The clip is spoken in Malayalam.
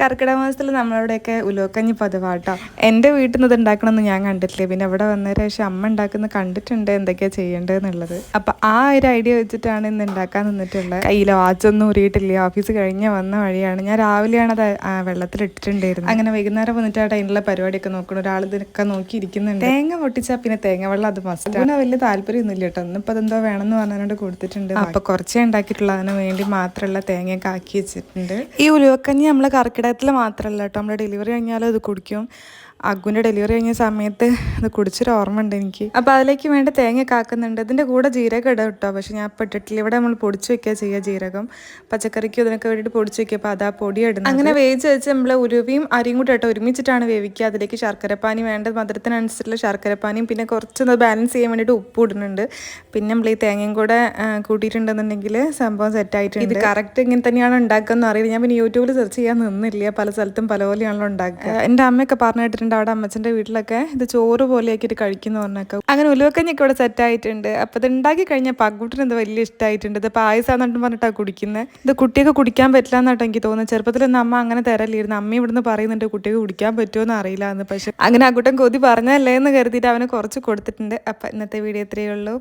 കർക്കിടക മാസത്തിൽ നമ്മളവിടെയൊക്കെ ഉലുവക്കഞ്ഞി പതിവാട്ടോ. എന്റെ വീട്ടിൽ നിന്ന് ഉണ്ടാക്കണമെന്ന് ഞാൻ കണ്ടിട്ടില്ല. പിന്നെ അവിടെ വന്നതിന് ശേഷം അമ്മ ഉണ്ടാക്കുന്ന കണ്ടിട്ടുണ്ട് എന്തൊക്കെയാണ് ചെയ്യേണ്ടതെന്നുള്ളത് അപ്പം ആ ഒരു ഐഡിയ വെച്ചിട്ടാണ് ഇന്ന് ഉണ്ടാക്കാൻ നിന്നിട്ടുള്ളത്. കയ്യിൽ വാച്ചൊന്നും ഊരിയിട്ടില്ല. ഓഫീസ് കഴിഞ്ഞ് വന്ന വഴിയാണ്. ഞാൻ രാവിലെയാണ് അത് ഇട്ടിട്ടുണ്ടായിരുന്നത്. അങ്ങനെ വൈകുന്നേരം വന്നിട്ട് ആ ടൈമിലുള്ള പരിപാടിയൊക്കെ നോക്കണം. ഒരാൾ ഇതിനൊക്കെ നോക്കിയിരിക്കുന്നുണ്ട് തേങ്ങ പൊട്ടിച്ചാൽ പിന്നെ തേങ്ങ വെള്ളം അത് മസ്റ്റ് അങ്ങനെ വലിയ താല്പര്യമൊന്നുമില്ല കേട്ടോ. ഇന്നിപ്പോൾ അതെന്തോ വേണമെന്ന് പറഞ്ഞുകൊണ്ട് കൊടുത്തിട്ടുണ്ട്. അപ്പോൾ കുറച്ചേ ഉണ്ടാക്കിയിട്ടുള്ളൂ. അതിന് വേണ്ടി മാത്രമുള്ള തേങ്ങയൊക്കെ ആക്കി വെച്ചിട്ടുണ്ട്. ഈ ഉലുവക്കഞ്ഞി നമ്മൾ കർക്കിടകത്തിൽ മാത്രമല്ല കേട്ടോ. നമ്മുടെ ഡെലിവറി കഴിഞ്ഞാലും ഇത് കുടിക്കും. അഗുവിന്റെ ഡെലിവറി കഴിഞ്ഞ സമയത്ത് ഇത് കുടിച്ചൊരു ഓർമ്മ ഉണ്ട് എനിക്ക്. അപ്പോൾ അതിലേക്ക് വേണ്ട തേങ്ങ കാക്കുന്നുണ്ട് ഇതിന്റെ കൂടെ ജീരകം ഇടാം കേട്ടോ. പക്ഷേ ഞാൻ ഇപ്പോൾ ഇട്ടിട്ടില്ല. ഇവിടെ നമ്മൾ പൊടിച്ച് വെക്കുക ചെയ്യുക ജീരകം. പച്ചക്കറിക്കും ഇതിനൊക്കെ വേണ്ടിയിട്ട് പൊടിച്ച് വെക്കുക അപ്പോൾ അതാ പൊടി ഇടുന്നത്. അങ്ങനെ വേവിച്ച് വെച്ച് നമ്മൾ ഉരുവിയും അരിയും കൂടെ കേട്ടോ ഒരുമിച്ചിട്ടാണ് വേവിക്കുക. അതിലേക്ക് ശർക്കരപ്പാനി വേണ്ട മധുരത്തിനനുസരിച്ചുള്ള ശർക്കരപ്പാനിയും പിന്നെ കുറച്ചൊന്ന് ബാലൻസ് ചെയ്യാൻ വേണ്ടിയിട്ട് ഉപ്പ് ഇടുന്നുണ്ട്. പിന്നെ നമ്മൾ ഈ തേങ്ങയും കൂടെ കൂട്ടിയിട്ടുണ്ടെന്നുണ്ടെങ്കിൽ സംഭവം സെറ്റായിട്ടുണ്ട് ഇത് കറക്റ്റ് ഇങ്ങനെ തന്നെയാണ് ഉണ്ടാക്കുന്നത് അറിയില്ല. ഞാൻ പിന്നെ യൂട്യൂബിൽ സെർച്ച് ചെയ്യാൻ നിന്നില്ല പല സ്ഥലത്തും പല പോലെയാണല്ലോ ഉണ്ടാക്കുക. എന്റെ അമ്മയൊക്കെ പറഞ്ഞു കേട്ടിട്ടുണ്ട് അവിടെ അമ്മച്ചന്റെ വീട്ടിലൊക്കെ ഇത് ചോറ് പോലെയാക്കിയിട്ട് കഴിക്കുന്നു പറഞ്ഞൊക്കെ. അങ്ങനെ ഉലുവക്കഞ്ഞൊക്കെ ഇവിടെ സെറ്റ് ആയിട്ടുണ്ട്. അപ്പോൾ ഇത് ഉണ്ടാക്കി കഴിഞ്ഞാൽ പകുട്ടിന് ഇത് വലിയ ഇഷ്ടമായിട്ടുണ്ട്. ഇത് പായസാന്നിട്ട് പറഞ്ഞിട്ടാണ് കുടിക്കുന്നത് ഇത് കുട്ടിയൊക്കെ കുടിക്കാൻ പറ്റില്ല എന്നാട്ടോ എനിക്ക് തോന്നുന്നത്. ചെറുപ്പത്തിലൊന്നും അമ്മ അങ്ങനെ തരല്ലായിരുന്നു അമ്മ ഇവിടുന്ന് പറയുന്നുണ്ട് കുട്ടിക്ക് കുടിക്കാൻ പറ്റുമോ എന്ന് അറിയില്ല എന്ന്. പക്ഷെ അങ്ങനെ ആ കൊതി പറഞ്ഞല്ലേ എന്ന് കരുതിയിട്ട് അവന് കുറച്ച് കൊടുത്തിട്ടുണ്ട്. അപ്പം ഇന്നത്തെ വീഡിയോ ഇത്രയേ ഉള്ളൂ.